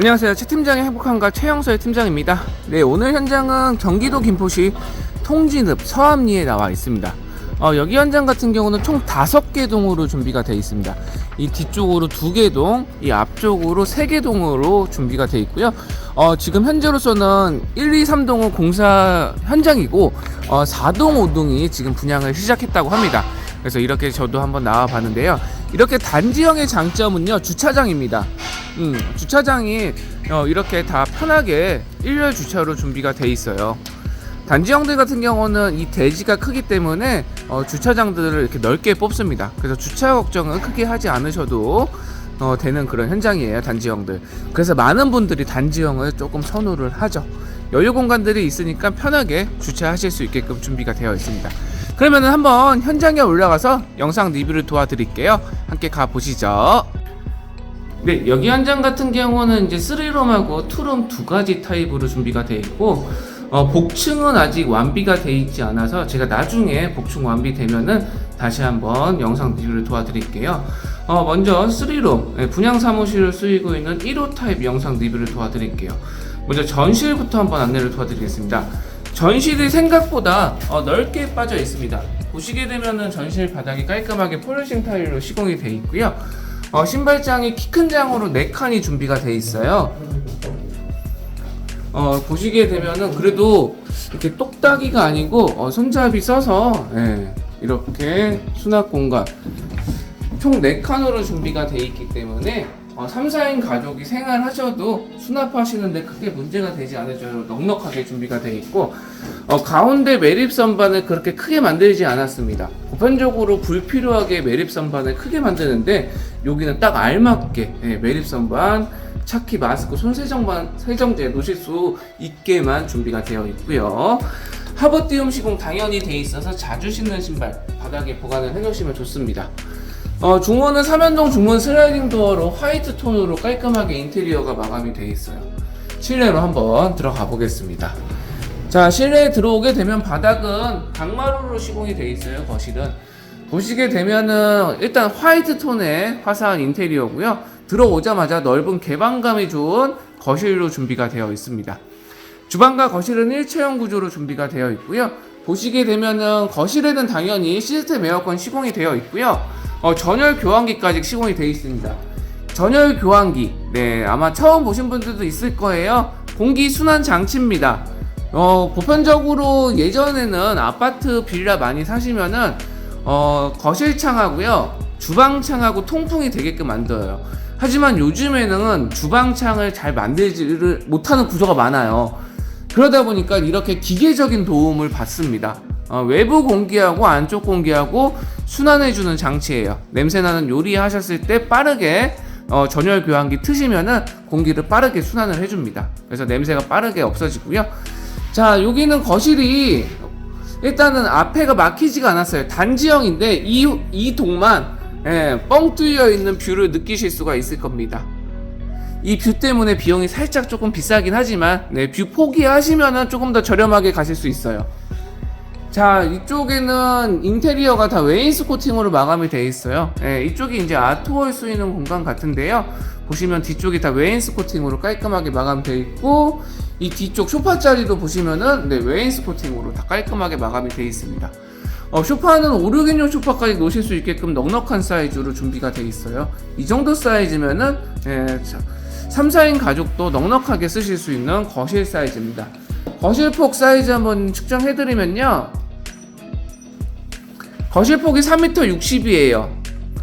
안녕하세요. 최 팀장의 행복한가 최영서의 팀장입니다. 네, 오늘 현장은 경기도 김포시 통진읍 서암리에 나와 있습니다. 어, 여기 현장 같은 경우는 총 다섯 개 동으로 준비가 되어 있습니다. 이 뒤쪽으로 두 개 동, 이 앞쪽으로 세 개 동으로 준비가 되어 있고요. 어, 지금 현재로서는 1, 2, 3동은 공사 현장이고 어, 4동, 5동이 지금 분양을 시작했다고 합니다. 그래서 이렇게 저도 한번 나와 봤는데요. 이렇게 단지형의 장점은요, 주차장입니다. 음, 주차장이 어, 이렇게 다 편하게 일렬 주차로 준비가 돼 있어요. 단지형들 같은 경우는 이 대지가 크기 때문에 어, 주차장들을 이렇게 넓게 뽑습니다. 그래서 주차 걱정은 크게 하지 않으셔도 어, 되는 그런 현장이에요. 단지형들. 그래서 많은 분들이 단지형을 조금 선호를 하죠. 여유 공간들이 있으니까 편하게 주차하실 수 있게끔 준비가 되어 있습니다. 그러면 한번 현장에 올라가서 영상 리뷰를 도와드릴게요. 함께 가 보시죠. 네, 여기 현장 같은 경우는 이제 3룸하고 2룸 두 가지 타입으로 준비가 되어 있고 어, 복층은 아직 완비가 되어 있지 않아서 제가 나중에 복층 완비되면은 다시 한번 영상 리뷰를 도와드릴게요. 어, 먼저 3룸 네, 분양 사무실을 쓰이고 있는 1호 타입 영상 리뷰를 도와드릴게요. 먼저 전실부터 한번 안내를 도와드리겠습니다. 전실이 생각보다 어, 넓게 빠져 있습니다. 보시게 되면은 전실 바닥이 깔끔하게 폴리싱 타일로 시공이 되어 있고요. 어, 신발장이 키 큰 장으로 4칸이 준비가 되어 있어요. 어, 보시게 되면은 그래도 이렇게 똑딱이가 아니고 어, 손잡이 써서 예, 이렇게 수납 공간 총 4칸으로 준비가 되어 있기 때문에 어, 3, 4인 가족이 생활하셔도 수납하시는데 크게 문제가 되지 않을 정도로 넉넉하게 준비가 되어 있고 어, 가운데 매립 선반을 그렇게 크게 만들지 않았습니다. 보편적으로 불필요하게 매립 선반을 크게 만드는데 여기는 딱 알맞게 예, 매립 선반, 차키, 마스크, 손세정반 세정제 놓으실 수 있게만 준비가 되어 있고요. 하버 띄움 시공 당연히 돼 있어서 자주 신는 신발 바닥에 보관을 해 놓으시면 좋습니다. 어, 중원은 삼연동 중문 슬라이딩 도어로 화이트 톤으로 깔끔하게 인테리어가 마감이 되어 있어요. 실내로 한번 들어가 보겠습니다. 자, 실내에 들어오게 되면 바닥은 강마루로 시공이 되어 있어요, 거실은. 보시게 되면은 일단 화이트 톤의 화사한 인테리어고요. 들어오자마자 넓은 개방감이 좋은 거실로 준비가 되어 있습니다. 주방과 거실은 일체형 구조로 준비가 되어 있고요. 보시게 되면은 거실에는 당연히 시스템 에어컨 시공이 되어 있고요. 어, 전열 교환기까지 시공이 되어 있습니다. 전열 교환기, 네 아마 처음 보신 분들도 있을 거예요. 공기 순환 장치입니다. 어, 보편적으로 예전에는 아파트 빌라 많이 사시면은 어, 거실 창하고요, 주방 창하고 통풍이 되게끔 만들어요. 하지만 요즘에는 주방 창을 잘 만들지를 못하는 구조가 많아요. 그러다 보니까 이렇게 기계적인 도움을 받습니다. 어, 외부 공기하고 안쪽 공기하고 순환해주는 장치예요. 냄새나는 요리 하셨을 때 빠르게 어, 전열 교환기 트시면은 공기를 빠르게 순환을 해줍니다. 그래서 냄새가 빠르게 없어지고요. 자, 여기는 거실이 일단은 앞에가 막히지가 않았어요. 단지형인데 이, 이 동만 예, 뻥 뚫려 있는 뷰를 느끼실 수가 있을 겁니다. 이 뷰 때문에 비용이 살짝 조금 비싸긴 하지만 네, 뷰 포기하시면은 조금 더 저렴하게 가실 수 있어요. 자 이쪽에는 인테리어가 다 웨인스 코팅으로 마감이 되어 있어요. 예, 이쪽이 이제 아트월 쓰이는 공간 같은데요. 보시면 뒤쪽이 다 웨인스 코팅으로 깔끔하게 마감되어 있고 이 뒤쪽 소파 자리도 보시면은 네, 웨인스 코팅으로 다 깔끔하게 마감이 되어 있습니다. 어, 소파는 5, 6인용 소파까지 놓으실 수 있게끔 넉넉한 사이즈로 준비가 되어 있어요. 이 정도 사이즈면은 예, 자, 3, 4인 가족도 넉넉하게 쓰실 수 있는 거실 사이즈입니다. 거실 폭 사이즈 한번 측정해드리면요. 거실폭이 3m 60이에요.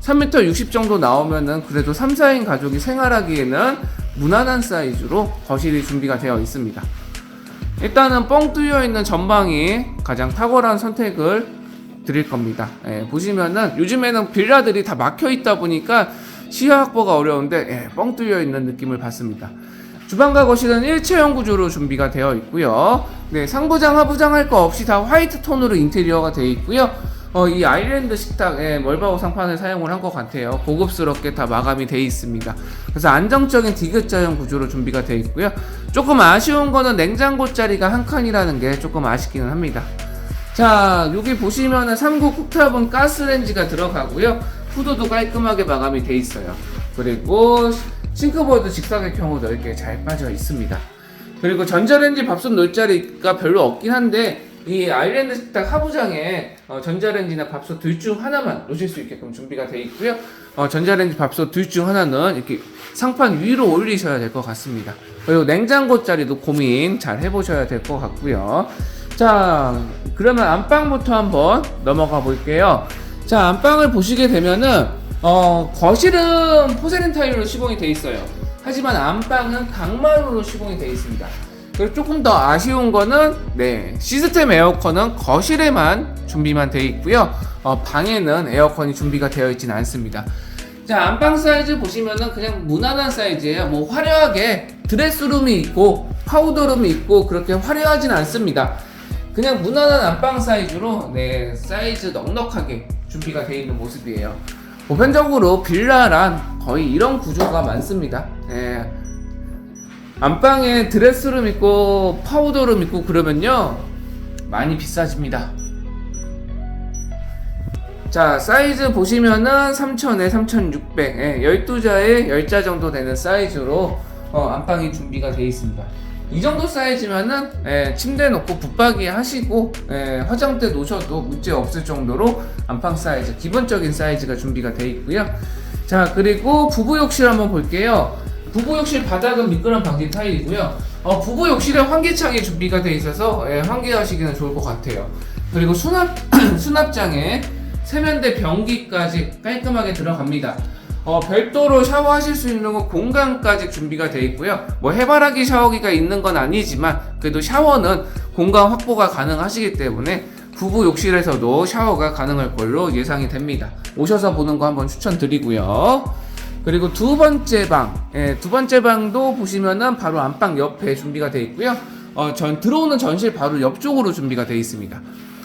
3m 60 정도 나오면은 그래도 3, 4인 가족이 생활하기에는 무난한 사이즈로 거실이 준비가 되어 있습니다. 일단은 뻥 뚫려 있는 전방이 가장 탁월한 선택을 드릴 겁니다. 예, 보시면은 요즘에는 빌라들이 다 막혀 있다 보니까 시야 확보가 어려운데 예, 뻥 뚫려 있는 느낌을 받습니다. 주방과 거실은 일체형 구조로 준비가 되어 있고요. 네, 상부장, 하부장 할 거 없이 다 화이트 톤으로 인테리어가 되어 있고요. 어, 이 아일랜드 식탁에 멀바우 상판을 사용을 한 것 같아요. 고급스럽게 다 마감이 되어 있습니다. 그래서 안정적인 디귿자형 구조로 준비가 되어 있고요. 조금 아쉬운 거는 냉장고 자리가 한 칸이라는 게 조금 아쉽기는 합니다. 자, 여기 보시면은 3구 쿡탑은 가스렌지가 들어가고요. 후드도 깔끔하게 마감이 돼 있어요. 그리고 싱크보드 직사각형으로 넓게 잘 빠져 있습니다. 그리고 전자레인지 밥솥 놓을 자리가 별로 없긴 한데 이 아일랜드 식탁 하부장에 어, 전자레인지나 밥솥 둘 중 하나만 놓으실 수 있게끔 준비가 되어 있고요. 어, 전자레인지 밥솥 둘 중 하나는 이렇게 상판 위로 올리셔야 될 것 같습니다. 그리고 냉장고 자리도 고민 잘 해보셔야 될 것 같고요. 자, 그러면 안방부터 한번 넘어가 볼게요. 자, 안방을 보시게 되면은 어, 거실은 포세린 타일로 시공이 되어 있어요. 하지만 안방은 강마루로 시공이 되어 있습니다. 그리고 조금 더 아쉬운 거는 네 시스템 에어컨은 거실에만 준비만 되어 있고요. 어, 방에는 에어컨이 준비가 되어 있지는 않습니다. 자 안방 사이즈 보시면은 그냥 무난한 사이즈예요. 뭐 화려하게 드레스룸이 있고 파우더룸이 있고 그렇게 화려하진 않습니다. 그냥 무난한 안방 사이즈로 네 사이즈 넉넉하게 준비가 되어 있는 모습이에요. 보편적으로 빌라란 거의 이런 구조가 많습니다. 네. 안방에 드레스룸 있고 파우더룸 있고 그러면요 많이 비싸집니다. 자 사이즈 보시면은 3000에 3600 예, 12자에 10자 정도 되는 사이즈로 어, 안방이 준비가 되어 있습니다. 이 정도 사이즈면은 예, 침대 놓고 붙박이 하시고 예, 화장대 놓으셔도 문제 없을 정도로 안방 사이즈 기본적인 사이즈가 준비가 되어 있고요. 자 그리고 부부 욕실 한번 볼게요. 부부 욕실 바닥은 미끄럼 방지 타일이고요. 어, 부부 욕실에 환기창이 준비가 되어 있어서 예, 환기하시기는 좋을 것 같아요. 그리고 수납 수납장에 세면대 변기까지 깔끔하게 들어갑니다. 어, 별도로 샤워하실 수 있는 건 공간까지 준비가 되어 있고요. 뭐 해바라기 샤워기가 있는 건 아니지만 그래도 샤워는 공간 확보가 가능하시기 때문에 부부 욕실에서도 샤워가 가능할 걸로 예상이 됩니다. 오셔서 보는 거 한번 추천드리고요. 그리고 두 번째 방, 예, 두 번째 방도 보시면은 바로 안방 옆에 준비가 되어 있고요. 어, 전 들어오는 전실 바로 옆쪽으로 준비가 되어 있습니다.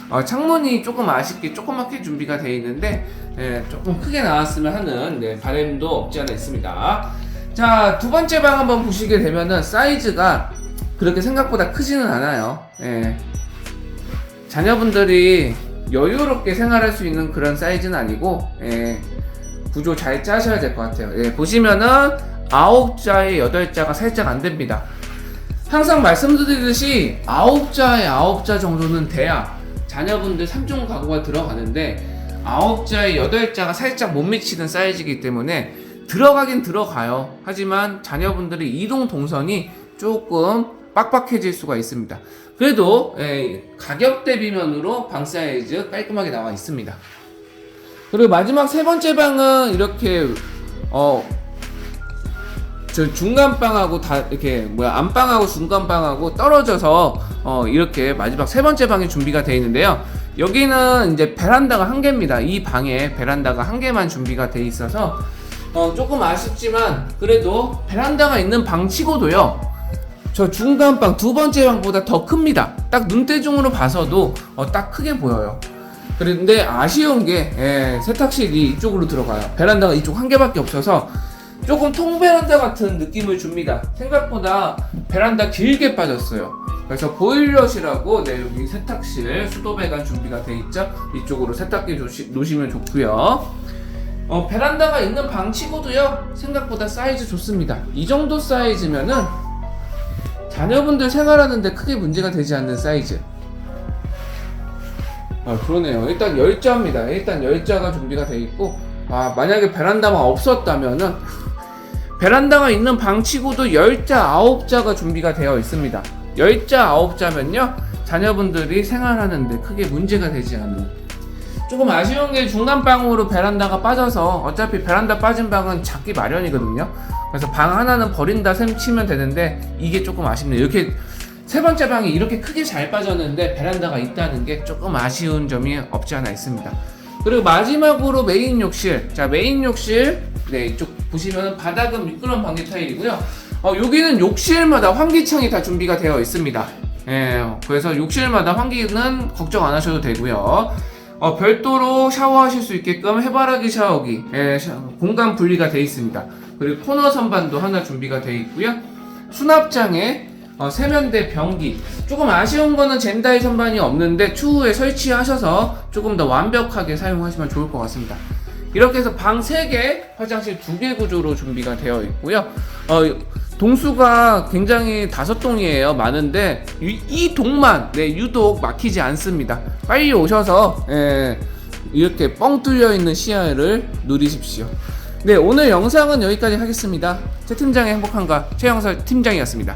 어, 창문이 조금 아쉽게 조그맣게 준비가 되어 있는데 예, 조금 크게 나왔으면 하는 네, 바람도 없지 않아 있습니다. 자, 두 번째 방 한번 보시게 되면은 사이즈가 그렇게 생각보다 크지는 않아요. 예. 자녀분들이 여유롭게 생활할 수 있는 그런 사이즈는 아니고 예, 구조 잘 짜셔야 될 것 같아요. 예, 보시면은 아홉 자에 여덟 자가 살짝 안 됩니다. 항상 말씀드리듯이 아홉 자에 아홉 자 정도는 돼야 자녀분들 3종 가구가 들어가는데 아홉 자에 여덟 자가 살짝 못 미치는 사이즈이기 때문에 들어가긴 들어가요. 하지만 자녀분들의 이동 동선이 조금 빡빡해질 수가 있습니다. 그래도 예, 가격 대비면으로 방 사이즈 깔끔하게 나와 있습니다. 그리고 마지막 세 번째 방은 이렇게 어. 저 중간 방하고 다 이렇게 뭐야 안방하고 중간 방하고 떨어져서 어 이렇게 마지막 세 번째 방이 준비가 되어 있는데요. 여기는 이제 베란다가 한 개입니다. 이 방에 베란다가 한 개만 준비가 되어 있어서 어 조금 아쉽지만 그래도 베란다가 있는 방 치고도요. 저 중간 방 두 번째 방보다 더 큽니다. 딱 눈대중으로 봐서도 어, 딱 크게 보여요. 그런데 아쉬운 게 예, 세탁실이 이쪽으로 들어가요. 베란다가 이쪽 한 개밖에 없어서 조금 통베란다 같은 느낌을 줍니다. 생각보다 베란다 길게 빠졌어요. 그래서 보일러실하고 네, 여기 세탁실 수도배관 준비가 돼 있죠. 이쪽으로 세탁기 조시, 놓으시면 좋고요. 어, 베란다가 있는 방 치고도요 생각보다 사이즈 좋습니다. 이 정도 사이즈면은 자녀분들 생활하는데 크게 문제가 되지 않는 사이즈. 아 그러네요. 일단 열자입니다. 일단 열자가 준비가 돼 있고 아 만약에 베란다만 없었다면은 베란다가 있는 방치고도 열자 아홉 자가 준비가 되어 있습니다. 열자 아홉 자면요 자녀분들이 생활하는데 크게 문제가 되지 않는. 조금 아쉬운 게 중간 방으로 베란다가 빠져서 어차피 베란다 빠진 방은 작기 마련이거든요. 그래서 방 하나는 버린다 셈 치면 되는데 이게 조금 아쉽네요. 이렇게 세 번째 방이 이렇게 크게 잘 빠졌는데 베란다가 있다는 게 조금 아쉬운 점이 없지 않아 있습니다. 그리고 마지막으로 메인 욕실. 자, 메인 욕실. 네, 이쪽 보시면 바닥은 미끄럼 방지 타일이고요. 어, 여기는 욕실마다 환기창이 다 준비가 되어 있습니다. 예, 그래서 욕실마다 환기는 걱정 안 하셔도 되고요. 어, 별도로 샤워하실 수 있게끔 해바라기 샤워기, 예, 샤- 공간 분리가 되어 있습니다. 그리고 코너 선반도 하나 준비가 되어 있고요. 수납장에 어, 세면대 변기. 조금 아쉬운 거는 젠다이 선반이 없는데 추후에 설치하셔서 조금 더 완벽하게 사용하시면 좋을 것 같습니다. 이렇게 해서 방 3개, 화장실 2개 구조로 준비가 되어 있고요. 어, 동수가 굉장히 다섯 동이에요. 많은데 이, 이 동만 네, 유독 막히지 않습니다. 빨리 오셔서 예, 이렇게 뻥 뚫려 있는 시야를 누리십시오. 네, 오늘 영상은 여기까지 하겠습니다. 최 팀장의 행복한가 최영설 팀장이었습니다.